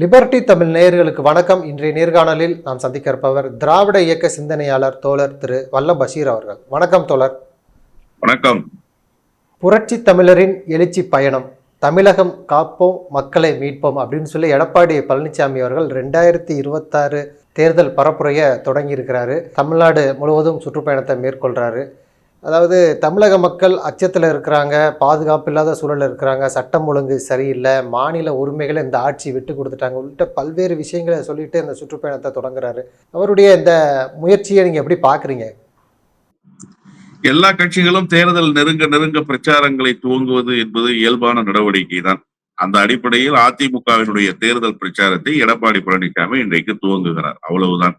Liberty Tamil நேயர்களுக்கு வணக்கம். இன்றைய நேர்காணலில் நாம் சந்திக்க இருப்பவர் திராவிட இயக்க சிந்தனையாளர் தோழர் திரு வல்லம் பஷீர் அவர்கள். வணக்கம் தோழர். வணக்கம். புரட்சி தமிழரின் எழுச்சி பயணம். தமிழகம் காப்போம் மக்களை மீட்போம் அப்படின்னு சொல்லி எடப்பாடி பழனிசாமி அவர்கள் ரெண்டாயிரத்தி இருபத்தாறு தேர்தல் பரப்புரையை தொடங்கியிருக்கிறாரு. தமிழ்நாடு முழுவதும் சுற்றுப்பயணத்தை மேற்கொள்கிறாரு அதாவது தமிழக மக்கள் அச்சத்தில் இருக்கிறாங்க பாதுகாப்பு இல்லாத சூழலில் இருக்கிறாங்க சட்டம் ஒழுங்கு சரியில்லை மாநில உரிமைகளை இந்த ஆட்சி விட்டு கொடுத்துட்டாங்க. உள்ளிட்ட பல்வேறு விஷயங்களை சொல்லிட்டு இந்த சுற்றுப்பயணத்தை தொடங்குறாரு. அவருடைய இந்த முயற்சியை நீங்கள் எப்படி பார்க்குறீங்க? எல்லா கட்சிகளும் தேர்தல் நெருங்க நெருங்க பிரச்சாரங்களை துவங்குவது என்பது இயல்பான நடவடிக்கை தான். அந்த அடிப்படையில் அதிமுகவினுடைய தேர்தல் பிரச்சாரத்தை எடப்பாடி பழனிசாமி இன்றைக்கு துவங்குகிறார். அவ்வளவுதான்.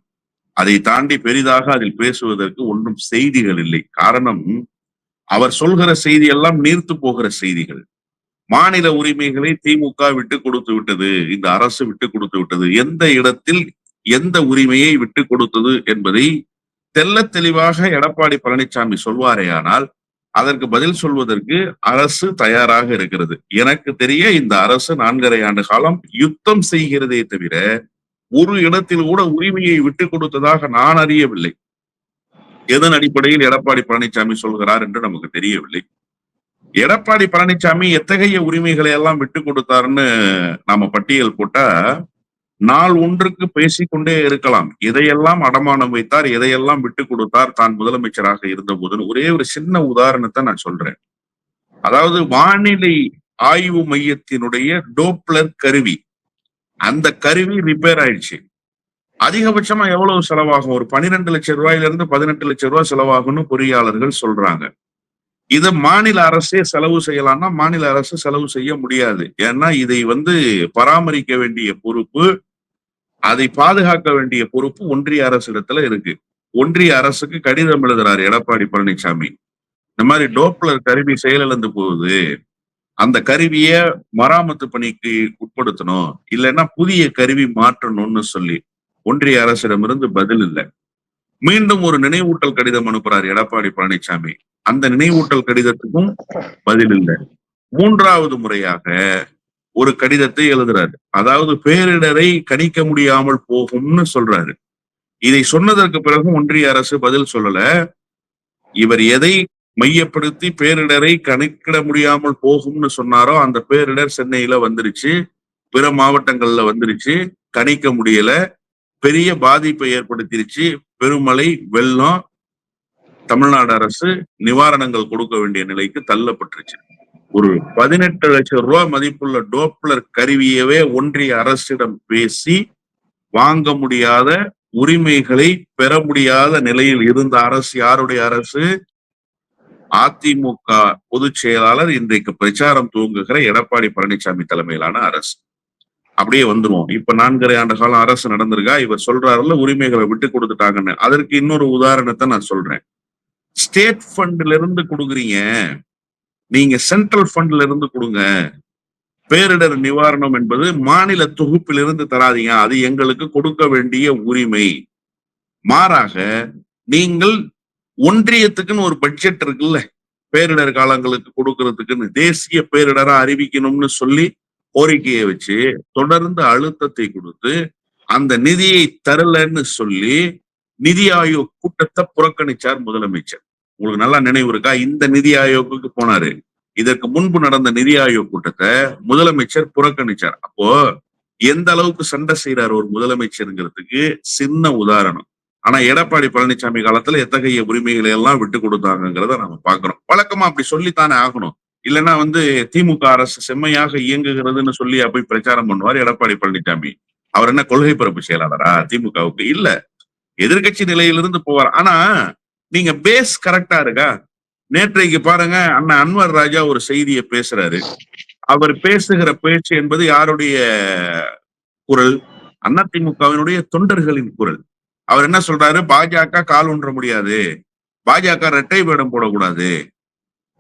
அதை தாண்டி பெரிதாக அதில் பேசுவதற்கு ஒன்றும் செய்திகள் இல்லை. காரணம் அவர் சொல்கிற செய்தி எல்லாம் நீர்த்து போகிற செய்திகள். மாநில உரிமைகளை திமுக விட்டு கொடுத்து விட்டது இந்த அரசு விட்டு கொடுத்து விட்டது. எந்த இடத்தில் எந்த உரிமையை விட்டு கொடுத்தது என்பதை தெல்ல தெளிவாக எடப்பாடி பழனிசாமி சொல்வாரேயானால் அதற்கு பதில் சொல்வதற்கு அரசு தயாராக இருக்கிறது. எனக்கு தெரிய இந்த அரசு நான்கரை ஆண்டு காலம் யுத்தம் செய்கிறதே தவிர ஒரு இடத்தில் கூட உரிமையை விட்டு கொடுத்ததாக நான் அறியவில்லை. எதன் அடிப்படையில் எடப்பாடி பழனிசாமி சொல்கிறார் என்று நமக்கு தெரியவில்லை. எடப்பாடி பழனிசாமி எத்தகைய உரிமைகளை எல்லாம் விட்டு கொடுத்தாருன்னு நாம பட்டியல் போட்டா நாள் ஒன்றுக்கு பேசிக்கொண்டே இருக்கலாம். எதையெல்லாம் அடமானம் வைத்தார் எதையெல்லாம் விட்டு கொடுத்தார் தான் முதலமைச்சராக இருந்த போதுன்னு ஒரே ஒரு சின்ன உதாரணத்தை நான் சொல்றேன். அதாவது வானிலை ஆய்வு மையத்தினுடைய டோப்ளர் கருவி. அந்த கருவி ரிப்பேர் ஆயிடுச்சு. அதிகபட்சமா எவ்வளவு செலவாகும்? ஒரு பன்னிரெண்டு லட்சம் ரூபாயில இருந்து பதினெட்டு லட்சம் ரூபாய் செலவாகும்னு பொறியாளர்கள் சொல்றாங்க. இத மாநில அரசே செலவு செய்யலாம்னா மாநில அரசு செலவு செய்ய முடியாது. ஏன்னா இதை வந்து பராமரிக்க வேண்டிய பொறுப்பு அதை பாதுகாக்க வேண்டிய பொறுப்பு ஒன்றிய அரசு இடத்துல இருக்கு. ஒன்றிய அரசுக்கு கடிதம் எழுதுறாரு எடப்பாடி பழனிசாமி இந்த மாதிரி டோப்ளர் கருவி செயலிழந்து போகுது. அந்த கருவிய மராமத்து பணிக்கு உட்படுத்தணும் இல்லைன்னா புதிய கருவி மாற்றணும்னு சொல்லி ஒன்றிய அரசிடமிருந்து பதில் இல்லை. மீண்டும் ஒரு நினைவூட்டல் கடிதம் அனுப்புறார் எடப்பாடி பழனிசாமி அந்த நினைவூட்டல் கடிதத்துக்கும் பதில் இல்லை. மூன்றாவது முறையாக ஒரு கடிதத்தை எழுதுறாரு. அதாவது பேரிடரை கணிக்க முடியாமல் போகும்னு சொல்றாரு. இதை சொன்னதற்கு பிறகு ஒன்றிய அரசு பதில் சொல்லல. இவர் எதை மையப்படுத்தி பேரிடரை கணக்கிட முடியாமல் போகும்னு சொன்னாரோ அந்த பேரிடர் சென்னையில வந்துருச்சு. பிற மாவட்டங்கள்ல வந்துருச்சு. கணிக்க முடியல. பெரிய பாதிப்பை ஏற்படுத்திருச்சு. பெருமழை வெள்ளம் தமிழ்நாடு அரசு நிவாரணங்கள் கொடுக்க வேண்டிய நிலைக்கு தள்ளப்பட்டுருச்சு. ஒரு பதினெட்டு லட்சம் ரூபாய் மதிப்புள்ள டோப்ளர் கருவியவே ஒன்றிய அரசிடம் பேசி வாங்க முடியாத உரிமைகளை பெற முடியாத நிலையில் இருந்த அரசு யாருடைய அரசு? அதிமுக பொதுச் செயலாளர் இன்றைக்கு பிரச்சாரம் துவங்குகிற எடப்பாடி பழனிசாமி தலைமையிலான அரசு. அப்படியே வந்துருவோம். இப்ப நான்கரை ஆண்டு காலம் அரசு நடந்திருக்கா? இவர் சொல்றாருல உரிமைகளை விட்டு கொடுத்துட்டாங்கன்னு. அதற்கு இன்னொரு உதாரணத்தை நான் சொல்றேன். ஸ்டேட் ஃபண்ட்ல இருந்து கொடுக்குறீங்க. நீங்க சென்ட்ரல் ஃபண்ட்ல இருந்து கொடுங்க. பேரிடர் நிவாரணம் என்பது மாநில தொகுப்பிலிருந்து தராதீங்க. அது எங்களுக்கு கொடுக்க வேண்டிய உரிமை. மாறாக நீங்கள் ஒன்றியத்துக்குன்னு ஒரு பட்ஜெட் இருக்குல்ல? பேரிடர் காலங்களுக்கு கொடுக்கறதுக்குன்னு தேசிய பேரிடரா அறிவிக்கணும்னு சொல்லி கோரிக்கையை வச்சு தொடர்ந்து அழுத்தத்தை கொடுத்து அந்த நிதியை தரலன்னு சொல்லி நிதி ஆயோக் கூட்டத்தை புறக்கணிச்சார் முதலமைச்சர். உங்களுக்கு நல்லா நினைவு இருக்கா? இந்த நிதி ஆயோக்குக்கு போனாரு. இதற்கு முன்பு நடந்த நிதி ஆயோக் கூட்டத்தை முதலமைச்சர் புறக்கணிச்சார். அப்போ எந்த அளவுக்கு சண்டை செய்யறாரு ஒரு முதலமைச்சருங்கிறதுக்கு சின்ன உதாரணம். ஆனா எடப்பாடி பழனிசாமி காலத்துல எத்தகைய உரிமைகளை எல்லாம் விட்டு கொடுத்தாங்கிறத நம்ம பாக்குறோம் வழக்கமா அப்படி சொல்லித்தானே ஆகணும். இல்லைன்னா வந்து திமுக அரசு செம்மையாக இயங்குகிறதுன்னு சொல்லி போய் பிரச்சாரம் பண்ணுவார் எடப்பாடி பழனிசாமி. அவர் என்ன கொள்கை பரப்பு செயலாளரா? திமுகவுக்கு இல்ல. எதிர்கட்சி நிலையிலிருந்து போவார். ஆனா நீங்க பேஸ் கரெக்டா இருக்கா? நேற்றைக்கு பாருங்க அண்ணா அன்வர் ராஜா ஒரு செய்தியை பேசுறாரு. அவர் பேசுகிற பேச்சு என்பது யாருடைய குரல்? அதிமுகவினுடைய தொண்டர்களின் குரல். அவர் என்ன சொல்றாரு? பாஜக கால் ஒன்ற முடியாது. பாஜக இரட்டை வேடம் போடக்கூடாது.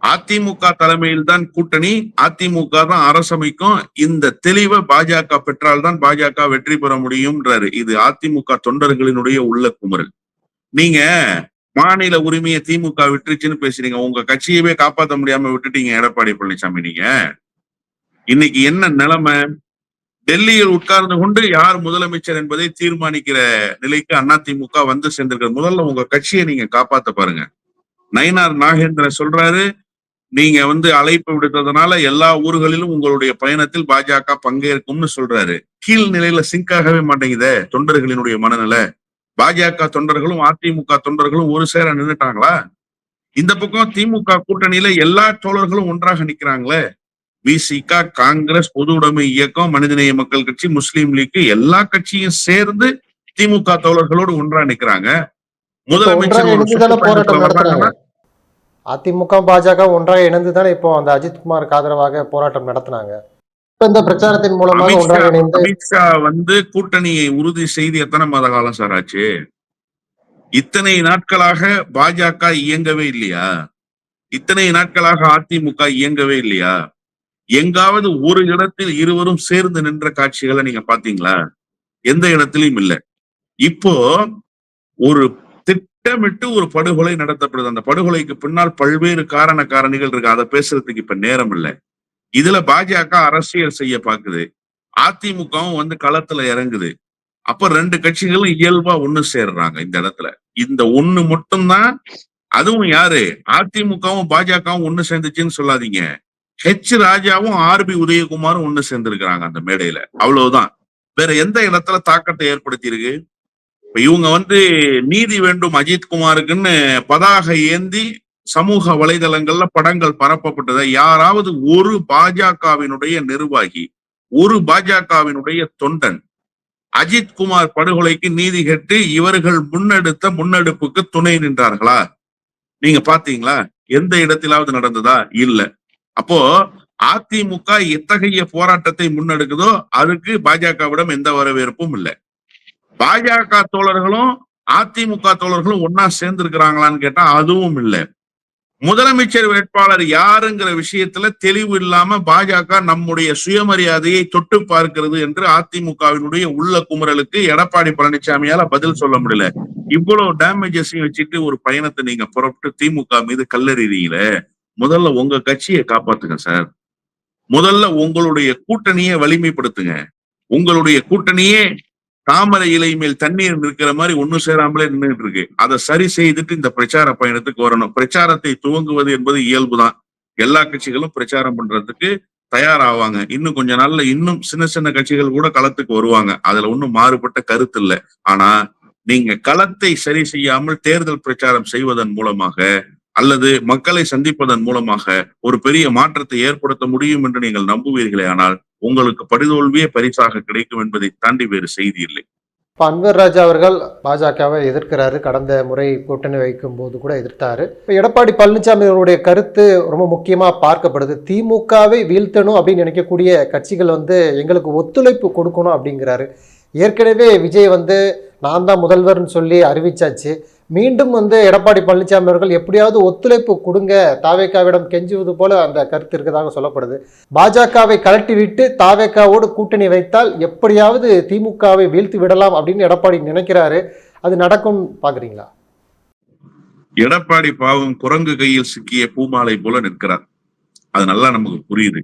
அதிமுக தலைமையில் தான் கூட்டணி. அதிமுக தான் அரசமைக்கும். இந்த தெளிவை பாஜக பெற்றால் தான் பாஜக வெற்றி பெற முடியும்ன்றாரு. இது அதிமுக தொண்டர்களினுடைய உள்ள குமரல் நீங்க மாநில உரிமையை திமுக விட்டுருச்சுன்னு பேசுறீங்க. உங்க கட்சியவே காப்பாற்ற முடியாம விட்டுட்டீங்க எடப்பாடி பழனிசாமி நீங்க. இன்னைக்கு என்ன நிலைமை? டெல்லியில் உட்கார்ந்து கொண்டு யார் முதலமைச்சர் என்பதை தீர்மானிக்கிற நிலைக்கு அதிமுக வந்து சேர்ந்திருக்கிறது. முதல்ல உங்க கட்சியை நீங்க காப்பாத்த பாருங்க. நயினார் நாகேந்திரன் சொல்றாரு நீங்க வந்து அழைப்பு விடுத்ததுனால எல்லா ஊர்களிலும் உங்களுடைய பயணத்தில் பாஜக பங்கேற்கும்னு சொல்றாரு. கீழ் நிலையில சிங்க் ஆகவே மாட்டேங்குதே தொண்டர்களினுடைய மனநிலை. பாஜக தொண்டர்களும் அதிமுக தொண்டர்களும் ஒரு சேர நின்றுட்டாங்களா இந்த பக்கம் திமுக கூட்டணியில எல்லா தோழர்களும் ஒன்றாக நிக்கிறாங்களே. விசிக காங்கிரஸ் பொது உடைமை இயக்கம் மனிதநேய மக்கள் கட்சி முஸ்லீம் லீக் எல்லா கட்சியும் சேர்ந்து திமுக தோழர்களோடு ஒன்றா நிக்கிறாங்க. முதலமைச்சர் அதிமுக பாஜக ஒன்றாக இணைந்து தானே இப்போ அந்த அஜித்குமாருக்கு ஆதரவாக போராட்டம் நடத்தினாங்க. இந்த பிரச்சாரத்தின் மூலமாக ஒன்றாக இணைந்து அமித்ஷா வந்து கூட்டணியை உறுதி செய்து எத்தனை மாத காலம் சார் ஆச்சு? இத்தனை நாட்களாக பாஜக இயங்கவே இல்லையா? இத்தனை நாட்களாக அதிமுக இயங்கவே இல்லையா? எங்காவது ஒரு இடத்தில் இருவரும் சேர்ந்து நின்ற காட்சிகளை நீங்க பாத்தீங்களா எந்த இடத்திலையும் இல்ல. இப்போ ஒரு திட்டமிட்டு ஒரு படுகொலை நடத்தப்படுது. அந்த படுகொலைக்கு பின்னால் பல்வேறு காரண காரணிகள் இருக்கு. அதை பேசுறதுக்கு இப்ப நேரம் இல்ல. இதுல பாஜக அரசியல் செய்ய பாக்குது அதிமுகவும் வந்து களத்துல இறங்குது. அப்ப ரெண்டு கட்சிகளும் இயல்பா ஒண்ணு சேர்றாங்க இந்த இடத்துல. இந்த ஒண்ணு மட்டும்தான். அதுவும் யாரு? அதிமுகவும் பாஜகவும் ஒண்ணு சேர்ந்துச்சுன்னு சொல்லாதீங்க. ஹெச் ராஜாவும் ஆர் பி உதயகுமாரும் ஒண்ணு சேர்ந்திருக்கிறாங்க அந்த மேடையில. அவ்வளவுதான். வேற எந்த இடத்துல தாக்கத்தை ஏற்படுத்தி இருக்கு இப்ப இவங்க வந்து நீதி வேண்டும் அஜித் குமாருக்குன்னு பதாகை ஏந்தி சமூக வலைதளங்கள்ல படங்கள் பரப்பப்பட்டதை யாராவது ஒரு பாஜகவினுடைய நிர்வாகி ஒரு பாஜகவினுடைய தொண்டன் அஜித் குமார் படுகொலைக்கு நீதி கேட்டு இவர்கள் முன்னெடுத்த முன்னெடுப்புக்கு துணை நின்றார்களா? நீங்க பாத்தீங்களா? எந்த இடத்திலாவது நடந்ததா? இல்ல. அப்போ அதிமுக எத்தகைய போராட்டத்தை முன்னெடுக்குதோ அதுக்கு பாஜகவிடம் எந்த வரவேற்பும் இல்லை. பாஜக தோழர்களும் அதிமுக தோழர்களும் ஒன்னா சேர்ந்து இருக்கிறாங்களான்னு கேட்டா அதுவும் இல்லை. முதலமைச்சர் வேட்பாளர் யாருங்கிற விஷயத்துல தெளிவு இல்லாம பாஜக நம்முடைய சுயமரியாதையை தொட்டு பார்க்கிறது என்று அதிமுகவினுடைய உள்ள குமுறலுக்கு எடப்பாடி பழனிசாமியால பதில் சொல்ல முடியல. இவ்வளவு டேமேஜஸையும் வச்சுட்டு ஒரு பயணத்தை நீங்க புறப்பட்டு திமுக மீது கல்லெறிறீங்கள முதல்ல உங்க கட்சியை காப்பாத்துங்க சார் முதல்ல உங்களுடைய கூட்டணியை வலிமைப்படுத்துங்க. உங்களுடைய கூட்டணியே தாமரை இலை மேல் தண்ணீர் நிற்கிற மாதிரி ஒண்ணு சேராமலே நின்றுட்டு இருக்கு. அதை சரி செய்துட்டு இந்த பிரச்சார பயணத்துக்கு வரணும். பிரச்சாரத்தை துவங்குவது என்பது இயல்புதான். எல்லா கட்சிகளும் பிரச்சாரம் பண்றதுக்கு தயாராவாங்க. இன்னும் கொஞ்ச நாள்ல இன்னும் சின்ன சின்ன கட்சிகள் கூட களத்துக்கு வருவாங்க. அதுல ஒண்ணும் மாறுபட்ட கருத்து இல்லை. ஆனா நீங்க களத்தை சரி செய்யாமல் தேர்தல் பிரச்சாரம் செய்வதன் மூலமாக அல்லது மக்களை சந்திப்பதன் மூலமாக ஒரு பெரிய மாற்றத்தை ஏற்படுத்த முடியும் என்று நீங்கள் நம்புவீர்களே ஆனால் உங்களுக்கு படுதோல்வியே பரிசாக கிடைக்கும் என்பதை தாண்டி வேறு செய்தி இல்லை. இப்போ அன்வர் ராஜா அவர்கள் பாஜகவை எதிர்க்கிறாரு. கடந்த முறை கூட்டணி வைக்கும் போது கூட எதிர்த்தாரு. இப்போ எடப்பாடி பழனிசாமி அவருடைய கருத்து ரொம்ப முக்கியமாக பார்க்கப்படுது. திமுகவை வீழ்த்தணும் அப்படின்னு நினைக்கக்கூடிய கட்சிகள் வந்து எங்களுக்கு ஒத்துழைப்பு கொடுக்கணும் அப்படிங்கிறாரு. ஏற்கனவே விஜய் வந்து நான் தான் முதல்வர்னு சொல்லி அறிவிச்சாச்சு. மீண்டும் வந்து எடப்பாடி பழனிசாமி அவர்கள் எப்படியாவது ஒத்துழைப்பு கொடுங்க. தாவேக்காவிடம் கெஞ்சுவது போல அந்த கருத்து இருக்கதாக சொல்லப்படுது. பாஜகவை கலட்டி விட்டு தாவேக்காவோடு கூட்டணி வைத்தால் எப்படியாவது திமுகவை வீழ்த்து விடலாம் அப்படின்னு எடப்பாடி நினைக்கிறாரு. அது நடக்கும் பாக்குறீங்களா எடப்பாடி பாவம் குரங்கு கையில் சிக்கிய பூமாலை போல நிற்கிறார். அது நல்லா நமக்கு புரியுது.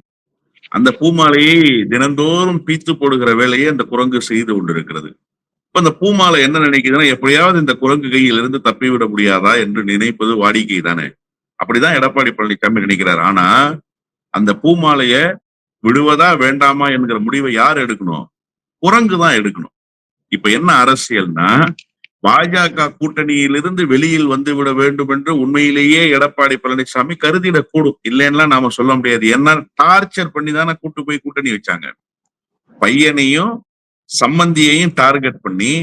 அந்த பூமாலையை தினந்தோறும் பீத்து போடுகிற வேலையை அந்த குரங்கு செய்து கொண்டிருக்கிறது. இப்ப இந்த பூமாலை என்ன நினைக்குதுன்னா எப்படியாவது இந்த குரங்கு கையில் இருந்து தப்பிவிட முடியாதா என்று நினைப்பது வாடிக்கை தானே. அப்படிதான் எடப்பாடி பழனிசாமி நினைக்கிறார். ஆனா அந்த பூமாலைய விடுவதா வேண்டாமா என்கிற முடிவை யார் எடுக்கணும்? குரங்கு தான் எடுக்கணும். இப்ப என்ன அரசியல்னா பாஜக கூட்டணியிலிருந்து வெளியில் வந்து விட வேண்டும் என்று உண்மையிலேயே எடப்பாடி பழனிசாமி கருதிடக்கூடும். இல்லைன்னா நாம சொல்ல முடியாது. என்ன டார்ச்சர் பண்ணி தானே கூட்டு போய் கூட்டணி வச்சாங்க. பையனையும் சம்பந்தியையும் டார்கெட் பண்ணி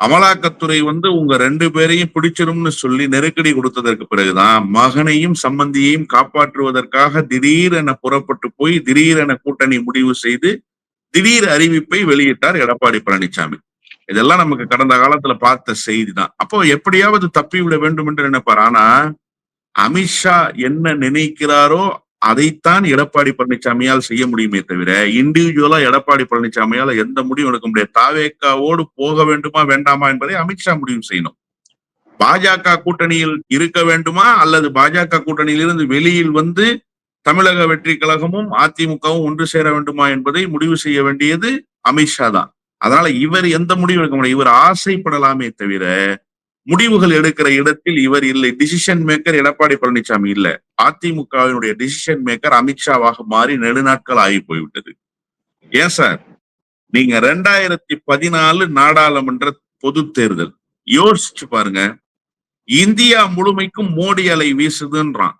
அமலாக்கத்துறை வந்து உங்க ரெண்டு பேரையும் பிடிச்சிரும்னு சொல்லி நெருக்கடி கொடுத்ததற்கு பிறகுதான் மகனையும் சம்பந்தியையும் காப்பாற்றுவதற்காக திடீரென புறப்பட்டு போய் திடீரென கூட்டணி முடிவு செய்து திடீர் அறிவிப்பை வெளியிட்டார் எடப்பாடி பழனிசாமி இதெல்லாம் நமக்கு கடந்த காலத்துல பார்த்த செய்தி தான் அப்போ எப்படியாவது தப்பி விட வேண்டும் என்று நினைப்பார். ஆனா அமித்ஷா என்ன நினைக்கிறாரோ அதைத்தான் எடப்பாடி பழனிசாமியால் செய்ய முடியுமே தவிர இண்டிவிஜுவலா எடப்பாடி பழனிசாமியால எந்த முடிவும் எடுக்க முடியாது. தாவேக்காவோடு போக வேண்டுமா வேண்டாமா என்பதை அமித்ஷா முடிவு செய்யணும். பாஜக கூட்டணியில் இருக்க வேண்டுமா அல்லது பாஜக கூட்டணியிலிருந்து வெளியில் வந்து தமிழக வெற்றி கழகமும் அதிமுகவும் ஒன்று சேர வேண்டுமா என்பதை முடிவு செய்ய வேண்டியது அமித்ஷா தான். அதனால இவர் எந்த முடிவு எடுக்க முடியும்? இவர் ஆசைப்படலாமே தவிர முடிவுகள் எடுக்கிற இடத்தில் இவர் இல்லை. டிசிஷன் மேக்கர் எடப்பாடி பழனிசாமி இல்ல. அதிமுகவினுடைய டிசிஷன் மேக்கர் அமித்ஷாவாக மாறி நெடுநாட்கள் ஆகி போய்விட்டது. ஏன் சார்? நீங்க ரெண்டாயிரத்தி பதினாலு நாடாளுமன்ற பொது தேர்தல். யோசிச்சு பாருங்க. இந்தியா முழுமைக்கும் மோடி அலை வீசுதுன்றான்.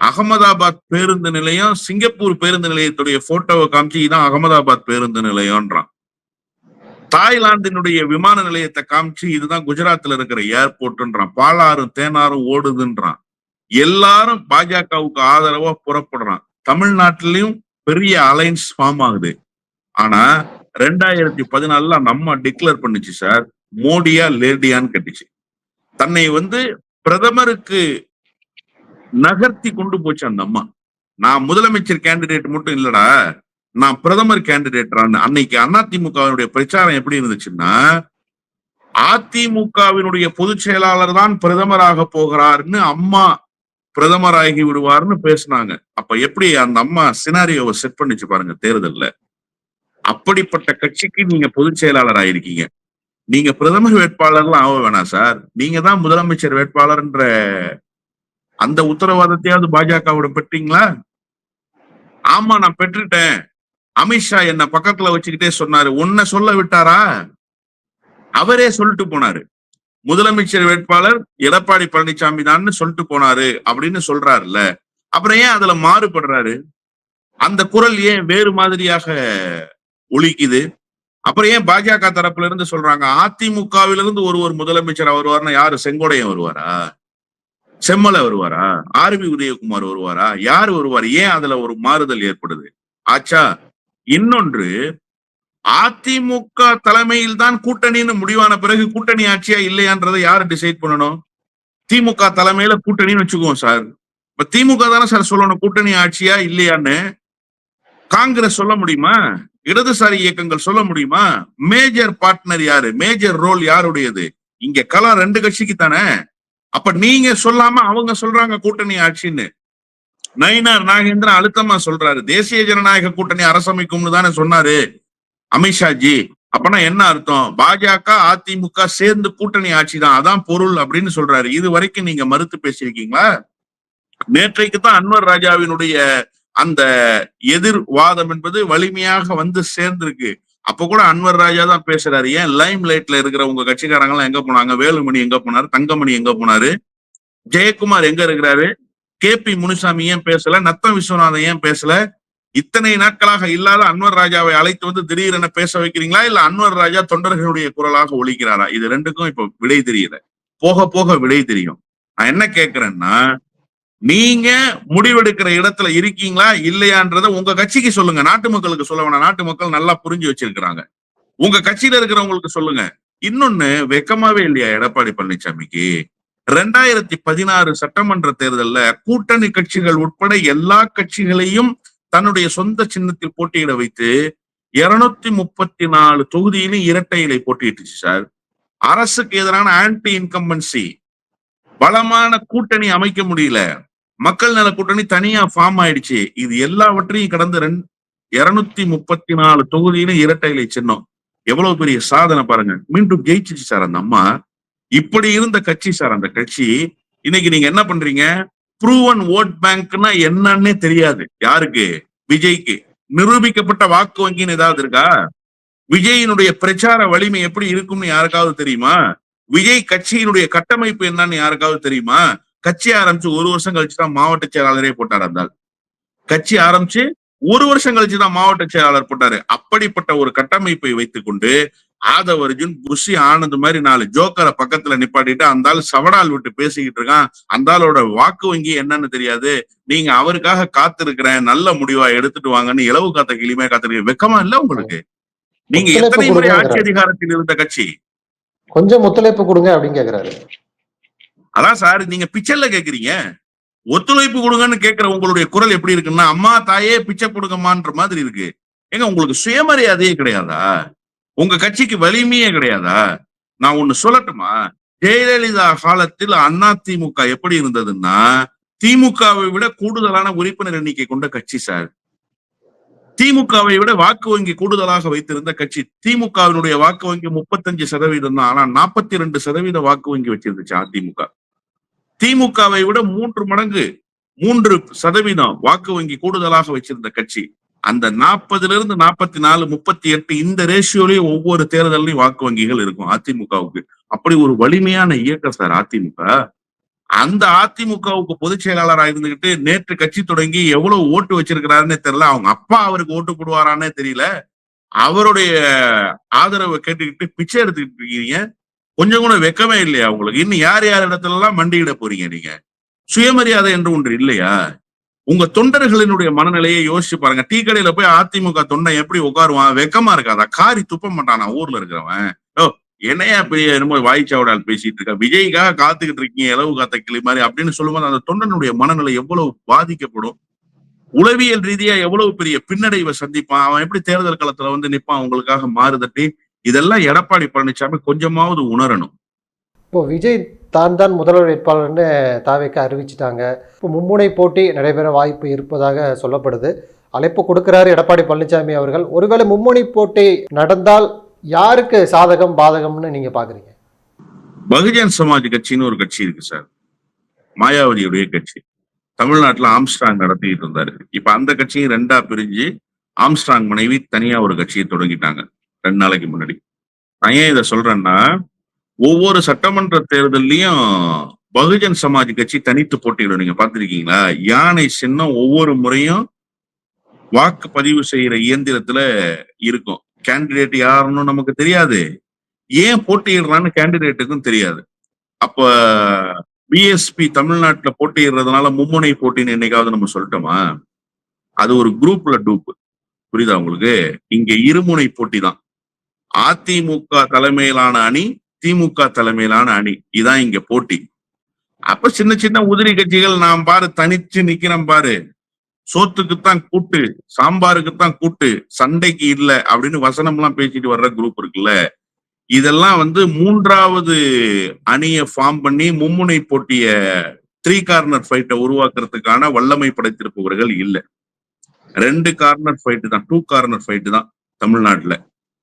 அகமதாபாத் பேருந்து நிலையம் சிங்கப்பூர் பேருந்து நிலையத்துடைய போட்டோவை காமிச்சு இதான் அகமதாபாத் பேருந்து நிலையம்ன்றான். தாய்லாந்தினுடைய விமான நிலையத்தை காமிச்சு இதுதான் குஜராத்ல இருக்கிற ஏர்போர்ட்ன்றான் பாலாறும் தேனாரும் ஓடுதுன்றான். எல்லாரும் பாஜகவுக்கு ஆதரவா புறப்படுறான். தமிழ்நாட்டிலையும் பெரிய அலைன்ஸ் ஃபார்ம் ஆகுது. ஆனா ரெண்டாயிரத்தி பதினாலுல நம்ம டிக்ளேர் பண்ணுச்சு சார் மோடியா லேடியான்னு கட்டிச்சு. தன்னை வந்து பிரதமருக்கு நகர்த்தி கொண்டு போச்சு அந்த அம்மா. நான் முதலமைச்சர் கேண்டிடேட் மட்டும் இல்லடா. நான் பிரதமர் கேண்டிடேட் அன்னைக்கு அதிமுகவினுடைய பிரச்சாரம் எப்படி இருந்துச்சுன்னா அதிமுகவினுடைய பொதுச் செயலாளர் தான் பிரதமராக போகிறார்னு அம்மா பிரதமராகி விடுவார்னு பேசினாங்க. அப்ப எப்படி அந்த அம்மா சினாரியோவை செட் பண்ணிச்சு பாருங்க தேர்தல்ல. அப்படிப்பட்ட கட்சிக்கு நீங்க பொதுச் செயலாளர் ஆயிருக்கீங்க. நீங்க பிரதமர் வேட்பாளர்லாம் ஆக வேணாம் சார். நீங்க தான் முதலமைச்சர் வேட்பாளர்ன்ற அந்த உத்தரவாதத்தையாவது பாஜகவிடம் பெற்றீங்களா? ஆமா நான் பெற்றுட்டேன். அமித்ஷா என்ன பக்கத்துல வச்சுக்கிட்டே சொன்னாரு. உன்னை சொல்ல விட்டாரா? அவரே சொல்லிட்டு போனாரு. முதலமைச்சர் வேட்பாளர் எடப்பாடி பழனிசாமி தான் சொல்லிட்டு போனாரு அப்படின்னு சொல்றாருல்ல. அப்புறம் ஏன் அதுல மாறுபடுறாரு? அந்த குரல் ஏன் வேறு மாதிரியாக ஒழிக்குது அப்புறம் ஏன் பாஜக தரப்புல இருந்து சொல்றாங்க அதிமுகவிலிருந்து ஒருவர் முதலமைச்சர் வருவார்னா யாரு? செங்கோடையன் வருவாரா? செம்மலை வருவாரா? ஆர்பி உதயகுமார் வருவாரா? யார் வருவார்? ஏன் அதுல ஒரு மாறுதல் ஏற்படுது? ஆச்சா இன்னொன்று அதிமுக தலைமையில் தான் கூட்டணின்னு முடிவான பிறகு கூட்டணி ஆட்சியா இல்லையான்றதை யாரு டிசைட் பண்ணணும்? திமுக தலைமையில கூட்டணின்னு வச்சுக்குவோம் சார் இப்ப திமுக தானே சார் சொல்லணும் கூட்டணி ஆட்சியா இல்லையான்னு? காங்கிரஸ் சொல்ல முடியுமா? இடதுசாரி இயக்கங்கள் சொல்ல முடியுமா? மேஜர் பார்ட்னர் யாரு? மேஜர் ரோல் யாருடையது? இங்க கலா ரெண்டு கட்சிக்கு தானே அப்ப நீங்க சொல்லாம அவங்க சொல்றாங்க கூட்டணி ஆட்சின்னு. நயினார் நாகேந்திரன் அழுத்தமா சொல்றாரு. தேசிய ஜனநாயக கூட்டணி அரசமைக்கும்னு தானே சொன்னாரு அமித்ஷாஜி. அப்பனா என்ன அர்த்தம்? பாஜக அதிமுக சேர்ந்து கூட்டணி ஆட்சி தான் அதான் பொருள் அப்படின்னு சொல்றாரு. இது வரைக்கும் நீங்க மறுத்து பேசியிருக்கீங்களா? நேற்றைக்கு தான் அன்வர் ராஜாவினுடைய அந்த எதிர்வாதம் என்பது வலிமையாக வந்து சேர்ந்திருக்கு. அப்ப கூட அன்வர் ராஜா தான் பேசுறாரு. ஏன் லைம் லைட்ல இருக்கிற உங்க கட்சிக்காரங்க எல்லாம் எங்க போனாங்க? வேலுமணி எங்க போனாரு? தங்கமணி எங்க போனாரு? ஜெயக்குமார் எங்க இருக்கிறாரு? கே பி முனுசாமி ஏன் பேசல? நத்தம் விஸ்வநாதன் ஏன் பேசல? இத்தனை நாட்களாக இல்லாத அன்வர் ராஜாவை அழைத்து வந்து திடீரென பேச வைக்கிறீங்களா? இல்ல அன்வர் ராஜா தொண்டர்களுடைய குரலாக ஒழிக்கிறாரா இது ரெண்டுக்கும் இப்ப விடை தெரியல. போக போக விடை தெரியும். நான் என்ன கேக்குறேன்னா நீங்க முடிவெடுக்கிற இடத்துல இருக்கீங்களா? இல்லையான்றத உங்க கட்சிக்கு சொல்லுங்க. நாட்டு மக்களுக்கு சொல்ல வேணாம். நாட்டு மக்கள் நல்லா புரிஞ்சு வச்சிருக்கிறாங்க. உங்க கட்சியில இருக்கிறவங்களுக்கு சொல்லுங்க. இன்னொன்னு வெக்கமாவே இல்லையா எடப்பாடி பழனிசாமிக்கு? ரெண்டாயிரத்தி பதினாறு சட்டமன்ற தேர்தல்ல கூட்டணி கட்சிகள் உட்பட எல்லா கட்சிகளையும் தன்னுடைய சொந்த சின்னத்தில் போட்டியிட வைத்து இருநூத்தி முப்பத்தி நாலு தொகுதியிலும் இரட்டையிலை போட்டியிட்டுச்சு சார். அரசுக்கு எதிரான ஆன்டி இன்கம்பன்சி பலமான கூட்டணி அமைக்க முடியல. மக்கள் நல கூட்டணி தனியா ஃபார்ம் ஆயிடுச்சு. இது எல்லாவற்றையும் கடந்து ரெண்டு இருநூத்தி முப்பத்தி நாலு தொகுதியிலும் இரட்டையிலை சின்னம். எவ்வளவு பெரிய சாதனை பாருங்க. மீண்டும் ஜெயிச்சிச்சு சார் அந்த அம்மா. இப்படி இருந்த கட்சி சார் அந்த கட்சி இன்னைக்கு நீங்க என்ன பண்றீங்க? ப்ரூவன் ஓட் பேங்க்னா என்னன்னே தெரியாது. யாருக்கு? விஜய்க்கு. நிரூபிக்கப்பட்ட வாக்கு வங்கின்னு ஏதாவது இருக்கா? விஜயினுடைய பிரச்சார வலிமை எப்படி இருக்கும்னு யாருக்காவது தெரியுமா? விஜய் கட்சியினுடைய கட்டமைப்பு என்னன்னு யாருக்காவது தெரியுமா? கட்சி ஆரம்பிச்சு ஒரு வருஷம் கழிச்சு தான் மாவட்ட செயலாளரே போட்டார் அந்த கட்சி ஆரம்பிச்சு ஒரு வருஷம் கழிச்சு தான் மாவட்ட செயலாளர் போட்டாரு. அப்படிப்பட்ட ஒரு கட்டமைப்பை வைத்துக்கொண்டு ஆதவ அர்ஜுன் புஷி ஆனந்த் மாதிரி நாலு ஜோக்கரை பக்கத்துல நிப்பாட்டிட்டு அந்த ஆள் சவடால் விட்டு பேசிக்கிட்டு இருக்கான். அந்த ஆளோட வாக்கு வங்கி என்னன்னு தெரியாது. நீங்க அவருக்காக காத்திருக்கிறேன் நல்ல முடிவா எடுத்துட்டு வாங்கன்னு இலவு காத்த கிளிமே காத்திருக்க வெக்கமா இல்ல உங்களுக்கு? நீங்க எத்தனை முறை. ஆட்சி அதிகாரத்தில் இருந்த கட்சி? கொஞ்சம் ஒத்துழைப்பு கொடுங்க அப்படின்னு கேக்குறாரு. அதான் சார் நீங்க பிச்சைல கேக்குறீங்க. ஒத்துழைப்பு கொடுங்கன்னு கேக்குற உங்களுடைய குரல் எப்படி இருக்குன்னா அம்மா தாயே பிச்சை கொடுங்கம்மான்ற மாதிரி இருக்கு. ஏங்க உங்களுக்கு சுயமரியாதையே கிடையாதா? உங்க கட்சிக்கு வலிமையே கிடையாதா? நான் ஒண்ணு சொல்லட்டுமா? ஜெயலலிதா காலத்தில் அண்ணா திமுக எப்படி இருந்ததுன்னா திமுகவை விட கூடுதலான உறுப்பினர் எண்ணிக்கை கொண்ட கட்சி சார். திமுகவை விட வாக்கு வங்கி கூடுதலாக வைத்திருந்த கட்சி திமுகவினுடைய வாக்கு வங்கி முப்பத்தஞ்சு சதவீதம் தான். ஆனா நாற்பத்தி ரெண்டு சதவீத வாக்கு வங்கி வச்சிருந்துச்சு அதிமுக. திமுகவை விட மூன்று மடங்கு மூன்று சதவீதம் வாக்கு வங்கி கூடுதலாக வச்சிருந்த கட்சி அந்த நாற்பதுல இருந்து நாற்பத்தி நாலு முப்பத்தி எட்டு இந்த ரேஷியோலயும் ஒவ்வொரு தேர்தலையும் வாக்கு வங்கிகள் இருக்கும் அதிமுகவுக்கு. அப்படி ஒரு வலிமையான இயக்கம் சார் அதிமுக. அந்த அதிமுகவுக்கு பொதுச் செயலாளராக இருந்துகிட்டு நேற்று கட்சி தொடங்கி எவ்வளவு ஓட்டு வச்சிருக்கிறாருன்னே தெரியல. அவங்க அப்பா அவருக்கு ஓட்டு போடுவாரான்னே தெரியல. அவருடைய ஆதரவை கேட்டுக்கிட்டு பிச்சை எடுத்துக்கிட்டு இருக்கீங்க. கொஞ்சம் கூட வெக்கமே இல்லையா உங்களுக்கு? இன்னும் யார் யார் இடத்துல எல்லாம் மண்டியிட போறீங்க நீங்க? சுயமரியாதை என்று ஒன்று இல்லையா? உங்க தொண்டர்களினுடைய மனநிலையை யோசிச்சு பாருங்க. டீ கடையில போய் அதிமுக தொண்டை எப்படி உட்காருவான்? வெக்கமா இருக்காதா? காரி துப்ப மாட்டானா? ஊர்ல இருக்கிறவன். ஓ என்னையா பெரிய என்னமோ வாய்ச்சாவடால் பேசிட்டு இருக்க? விஜய்க்காக காத்துக்கிட்டு இருக்கீங்க இலவு காத்த கிளி மாதிரி அப்படின்னு சொல்லும்போது அந்த தொண்டனுடைய மனநிலை எவ்வளவு பாதிக்கப்படும்? உளவியல் ரீதியா எவ்வளவு பெரிய பின்னடைவை சந்திப்பான்? அவன் எப்படி தேர்தல் களத்துல வந்து நிப்பான்? உங்களுக்காக மாறுதட்டி. இதெல்லாம் எடப்பாடி பழனிசாமி கொஞ்சமாவது உணரணும். இப்போ விஜய் தான் தான் முதல்வர் வேட்பாளர்னு தாவேக்க அறிவிச்சிட்டாங்க. இப்போ மும்முனை போட்டி நடைபெற வாய்ப்பு இருப்பதாக சொல்லப்படுது. அழைப்பு கொடுக்கிறாரு எடப்பாடி பழனிசாமி அவர்கள். ஒருவேளை மும்முனை போட்டி நடந்தால் யாருக்கு சாதகம் பாதகம்னு நீங்க பாக்குறீங்க? பகுஜன் சமாஜ் கட்சின்னு ஒரு கட்சி இருக்கு சார். மாயாவதியுடைய கட்சி. தமிழ்நாட்டுல ஆம்ஸ்ட்ராங் நடத்திட்டு இருந்தாரு. இப்ப அந்த கட்சியும் ரெண்டா பிரிஞ்சு ஆம்ஸ்ட்ராங் மனைவி தனியா ஒரு கட்சியை தொடங்கிட்டாங்க. ரெண்டு நாளைக்கு முன்னாடி. நான் ஏன் இதை சொல்றேன்னா ஒவ்வொரு சட்டமன்ற தேர்தல்லையும் பகுஜன் சமாஜ் கட்சி தனித்து போட்டியிடும். நீங்க பார்த்துருக்கீங்களா? யானை சின்னம் ஒவ்வொரு முறையும் வாக்கு பதிவு செய்யற இயந்திரத்துல இருக்கும். கேண்டிடேட் யாருன்னு நமக்கு தெரியாது. ஏன் போட்டியிடுறான்னு கேண்டிடேட்டுக்கும் தெரியாது. அப்ப பிஎஸ்பி தமிழ்நாட்டுல போட்டியிடுறதுனால மும்முனை போட்டின்னு என்னைக்காவது நம்ம சொல்லிட்டோமா? அது ஒரு குரூப்ல டூப் புரியுதா உங்களுக்கு? இங்க இருமுனை போட்டி தான். அதிமுக தலைமையிலான அணி திமுக தலைமையிலான அணி. இதான் இங்க போட்டி. அப்ப சின்ன சின்ன உதிரி கட்சிகள் நாம் பாரு தனிச்சு நிக்கிறோம் பாரு. சோத்துக்குத்தான் கூட்டு சாம்பாருக்குத்தான் கூட்டு சண்டைக்கு இல்ல அப்படின்னு வசனம் எல்லாம் பேசிட்டு வர்ற குரூப் இருக்குல்ல. இதெல்லாம் வந்து மூன்றாவது அணியை ஃபார்ம் பண்ணி மும்முனை போட்டிய த்ரீ கார்னர் ஃபைட்டை உருவாக்குறதுக்கான வல்லமை படைத்திருப்பவர்கள் இல்லை. ரெண்டு கார்னர் ஃபைட்டு தான் டூ கார்னர் ஃபைட்டு தான் தமிழ்நாட்டுல.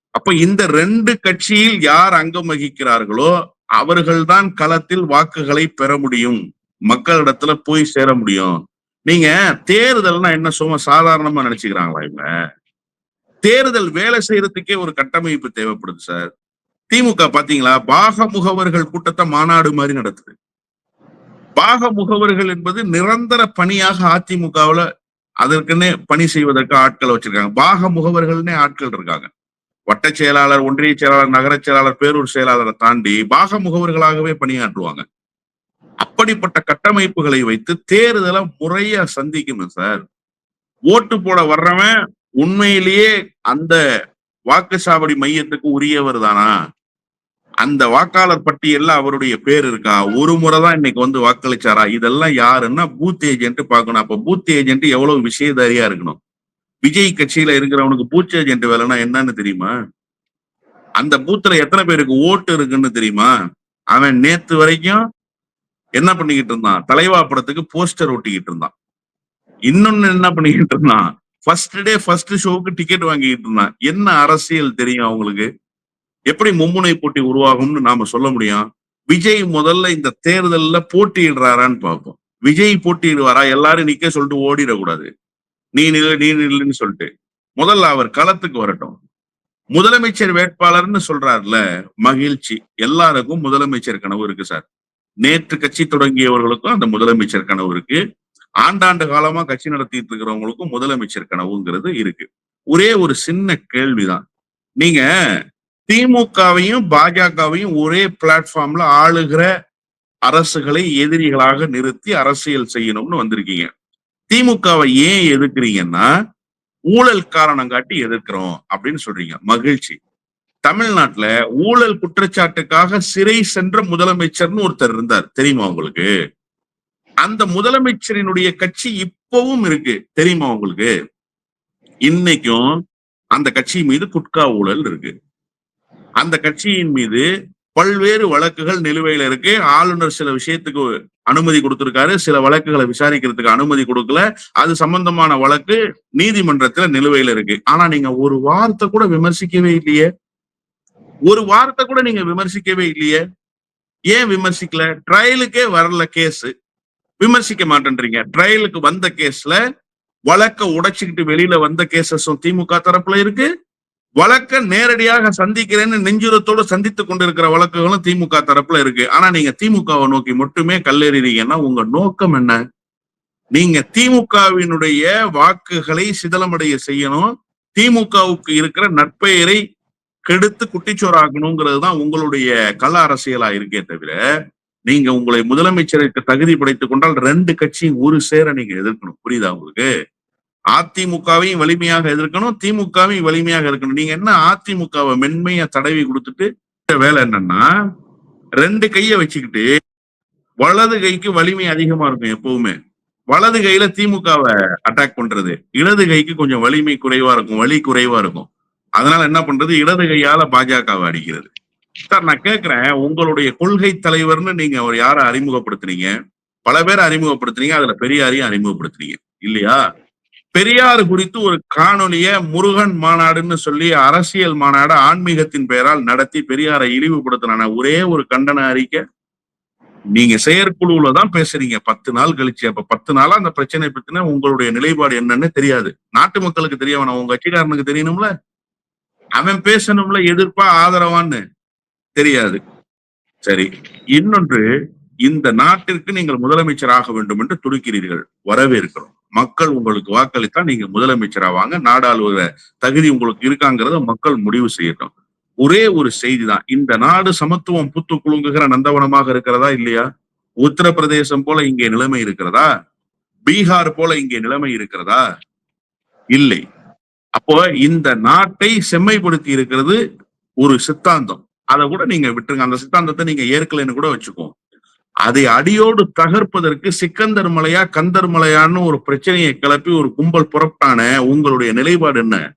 அப்ப இந்த ரெண்டு கட்சியில் யார் அங்கம் வகிக்கிறார்களோ அவர்கள்தான் களத்தில் வாக்குகளை பெற முடியும். மக்களிடத்துல போய் சேர முடியும். நீங்க தேர்தல்னா என்ன சும்மா சாதாரணமா நினைச்சுக்கிறாங்களா இவங்க? தேர்தல் வேலை செய்யறதுக்கே ஒரு கட்டமைப்பு தேவைப்படுது சார். திமுக பாத்தீங்களா? பாக முகவர்கள் கூட்டத்தை மாநாடு மாதிரி நடத்துது. பாக முகவர்கள் என்பது நிரந்தர பணியாக அதிமுகவுல அதற்குன்னே பணி செய்வதற்கு ஆட்களை வச்சிருக்காங்க. பாக முகவர்கள்னே ஆட்கள் இருக்காங்க. வட்ட செயலாளர் ஒன்றிய செயலாளர் நகர செயலாளர் பேரூர் செயலாளரை தாண்டி பாக முகவர்களாகவே பணியாற்றுவாங்க. அப்படிப்பட்ட கட்டமைப்புகளை வைத்து தேர்தலை முறையா சந்திக்கணும் சார். ஓட்டு போட வர்றவன் உண்மையிலேயே அந்த வாக்குச்சாவடி மையத்துக்கு உரியவர் தானா? அந்த வாக்காளர் பட்டியல்ல அவருடைய பேர் இருக்கா? ஒரு முறை தான் இன்னைக்கு வந்து வாக்களிச்சாரா? இதெல்லாம் யாருன்னா பூத் ஏஜென்ட் பார்க்கணும். அப்ப பூத் ஏஜென்ட் எவ்வளவு விஷயதாரியா இருக்கணும்? விஜய் கட்சியில இருக்கிறவனுக்கு பூத் ஏஜென்ட் வேலைன்னா என்னன்னு தெரியுமா? அந்த பூத்துல எத்தனை பேருக்கு ஓட்டு இருக்குன்னு தெரியுமா? அவன் நேத்து வரைக்கும் என்ன பண்ணிக்கிட்டு இருந்தான்? தலைவா படத்துக்கு போஸ்டர் ஒட்டிக்கிட்டு இருந்தான். இன்னொன்னு என்ன பண்ணிக்கிட்டு இருந்தான்? ஃபர்ஸ்ட் டே ஃபர்ஸ்ட் ஷோவுக்கு டிக்கெட் வாங்கிக்கிட்டு இருந்தான். என்ன அரசியல் தெரியும் அவங்களுக்கு? எப்படி மும்முனை போட்டி உருவாகும்னு நாம சொல்ல முடியும்? விஜய் முதல்ல இந்த தேர்தல்ல போட்டியிடுறாரான்னு பார்ப்போம். விஜய் போட்டியிடுவாரா? எல்லாரும் நிக்க சொல்லிட்டு ஓடிடக்கூடாது. நீ நில்லு நீ நில்லுன்னு சொல்லிட்டு. முதல்ல அவர் களத்துக்கு வரட்டும். முதலமைச்சர் வேட்பாளர்னு சொல்றாருல மகிழ்ச்சி. எல்லாருக்கும் முதலமைச்சர் கனவு இருக்கு சார். நேற்று கட்சி தொடங்கியவர்களுக்கும் அந்த முதலமைச்சர் கனவு இருக்கு. ஆண்டாண்டு காலமா கட்சி நடத்திட்டு இருக்கிறவங்களுக்கும் முதலமைச்சர் கனவுங்கிறது இருக்கு. ஒரே ஒரு சின்ன கேள்விதான். நீங்க திமுகவையும் பாஜகவையும் ஒரே பிளாட்ஃபார்ம்ல ஆளுகிற அரசுகளை எதிரிகளாக நிறுத்தி அரசியல் செய்யணும்னு வந்திருக்கீங்க. திமுகவை ஏன் எதிர்க்கிறீங்கன்னா ஊழல் காரணம் காட்டி எதிர்க்கிறோம் அப்படின்னு சொல்றீங்க. மகிழ்ச்சி. தமிழ்நாட்டுல ஊழல் குற்றச்சாட்டுக்காக சிறை சென்ற முதலமைச்சர்னு ஒருத்தர் இருந்தார். தெரியுமா உங்களுக்கு? அந்த முதலமைச்சரினுடைய கட்சி இப்பவும் இருக்கு. தெரியுமா உங்களுக்கு? இன்னைக்கும் அந்த கட்சி மீது குட்கா ஊழல் இருக்கு. அந்த கட்சியின் மீது பல்வேறு வழக்குகள் நிலுவையில இருக்கு. ஆளுநர் சில விஷயத்துக்கு அனுமதி கொடுத்திருக்காரு. சில வழக்குகளை விசாரிக்கிறதுக்கு அனுமதி கொடுக்கல. அது சம்பந்தமான வழக்கு நீதிமன்றத்துல நிலுவையில இருக்கு. ஆனா நீங்க ஒரு வார்த்தை கூட விமர்சிக்கவே இல்லையே. ஒரு வார்த்தை கூட நீங்க விமர்சிக்கவே இல்லையே. ஏன் விமர்சிக்கல? ட்ரையலுக்கே வரல கேஸ். விமர்சிக்க மாட்டேன்றீங்க. ட்ரையலுக்கு வந்த கேஸ்ல வழக்க உடைச்சுக்கிட்டு வெளியில வந்த கேசஸும் திமுக தரப்புல இருக்கு. வழக்க நேரடியாக சந்திக்கிறேன்னு நெஞ்சுரத்தோடு சந்தித்துக் கொண்டிருக்கிற வழக்குகளும் திமுக தரப்புல இருக்கு. ஆனா நீங்க திமுகவை நோக்கி மட்டுமே கல்லெறிறீங்கன்னா உங்க நோக்கம் என்ன? நீங்க திமுகவினுடைய வாக்குகளை சிதலமடைய செய்யணும். திமுகவுக்கு இருக்கிற நற்பெயரை கெடுத்து குட்டிச்சோராக்கணுங்கிறது தான் உங்களுடைய கல அரசியலா இருக்கே தவிர நீங்க உங்களை முதலமைச்சருக்கு தகுதி படைத்துக் கொண்டால் ரெண்டு கட்சியும் ஒரு சேர நீங்க எதிர்க்கணும். புரியுதா உங்களுக்கு? அதிமுகவையும் வலிமையாக எதிர்க்கணும் திமுகவையும் வலிமையாக இருக்கணும் நீங்க என்ன அதிமுகவை மென்மையா தடவி கொடுத்துட்டு வேலை என்னன்னா ரெண்டு கைய வச்சுக்கிட்டு வலது கைக்கு வலிமை அதிகமா இருக்கும் எப்பவுமே. வலது கையில திமுகவை அட்டாக் பண்றது. இடது கைக்கு கொஞ்சம் வலிமை குறைவா இருக்கும் வலி குறைவா இருக்கும். அதனால என்ன பண்றது? இடது கையால பாஜகவை அடிக்கிறது. சார் நான் கேக்குறேன் உங்களுடைய கொள்கை தலைவர்னு நீங்க ஒரு யாரை அறிமுகப்படுத்துறீங்க? பல பேரை அறிமுகப்படுத்துறீங்க அதுல பெரியாரையும் அறிமுகப்படுத்துறீங்க. இல்லையா? பெரியார் குறித்து ஒரு காணொலிய முருகன் மாநாடுன்னு சொல்லி அரசியல் மாநாடு ஆன்மீகத்தின் பெயரால் நடத்தி பெரியாரை இழிவுபடுத்தின ஒரே ஒரு கண்டன அறிக்கை. நீங்க செயற்குழுவுல தான் பேசுறீங்க. பத்து நாள் கழிச்சு. அப்ப பத்து நாளா அந்த பிரச்சனை பத்தின உங்களுடைய நிலைப்பாடு என்னன்னு தெரியாது. நாட்டு மக்களுக்கு தெரிய வேணாம். உங்க கட்சிக்காரனுக்கு தெரியணும்ல? அவன் பேசணும்ல எதிர்ப்பா ஆதரவான்னு தெரியாது. சரி இன்னொன்று இந்த நாட்டிற்கு நீங்கள் முதலமைச்சர் ஆக வேண்டும் என்று துடிக்கிறீர்கள் வரவேற்கிறோம். மக்கள் உங்களுக்கு வாக்களித்தா நீங்க முதலமைச்சரா வாங்க நாடாளுவர தகுதி உங்களுக்கு இருக்காங்கிறத மக்கள் முடிவு செய்யட்டும். ஒரே ஒரு செய்தி தான் இந்த நாடு சமத்துவம் புத்து குலுங்குகிற நந்தவனமாக இருக்கிறதா இல்லையா? உத்தரப்பிரதேசம் போல இங்கே நிலைமை இருக்கிறதா? பீகார் போல இங்கே நிலைமை இருக்கிறதா? இல்லை. அப்போ இந்த நாட்டை செம்மைப்படுத்தி இருக்கிறது ஒரு சித்தாந்தம். அதை கூட நீங்க விட்டுருங்க. அந்த சித்தாந்தத்தை நீங்க ஏற்கலைன்னு கூட வச்சுக்கோ. அதை அடியோடு தகர்ப்பதற்கு சிக்கந்தர் மலையா கந்தர் மலையான்னு ஒரு பிரச்சனையை கிளப்பி ஒரு கும்பல் புறப்பான உங்களுடைய நிலைப்பாடு என்ன?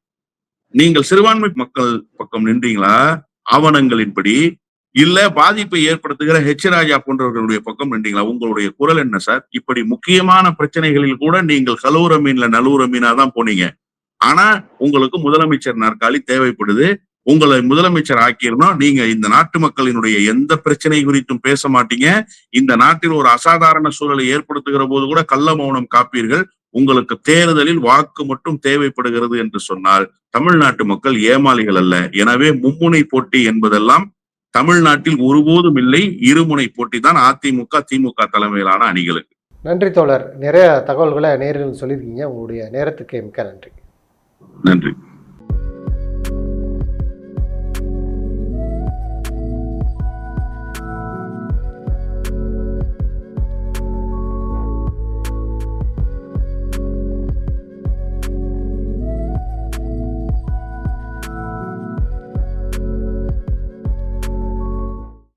நீங்கள் சிறுபான்மை மக்கள் பக்கம் நின்றீங்களா? ஆவணங்களின்படி? இல்ல பாதிப்பை ஏற்படுத்துகிற ஹெச் ராஜா போன்றவர்களுடைய பக்கம் நின்றீங்களா? உங்களுடைய குரல் என்ன சார்? இப்படி முக்கியமான பிரச்சனைகளில் கூட நீங்கள் கலூர மீன்ல நலூர மீனா தான் போனீங்க. ஆனா உங்களுக்கு முதலமைச்சர் நாற்காலி தேவைப்படுது. உங்களை முதலமைச்சர் ஆக்கிடணும் நீங்க இந்த நாட்டு மக்களினுடைய எந்த பிரச்சனை குறித்தும் பேச மாட்டீங்க. இந்த நாட்டில் ஒரு அசாதாரண சூழலை ஏற்படுத்துகிற போது கூட கள்ள மௌனம் காப்பீர்கள். உங்களுக்கு தேர்தலில் வாக்கு மட்டும் தேவைப்படுகிறது என்று சொன்னால் தமிழ்நாட்டு மக்கள் ஏமாளிகள் அல்ல. எனவே மும்முனை போட்டி என்பதெல்லாம் தமிழ்நாட்டில் ஒருபோதும் இல்லை. இருமுனை போட்டி தான் அதிமுக திமுக தலைமையிலான அணிகளுக்கு. நன்றி தோழர். நிறைய தகவல்களை நேரில் சொல்லியிருக்கீங்க. உங்களுடைய நேரத்துக்கு மிக்க நன்றி. நன்றி.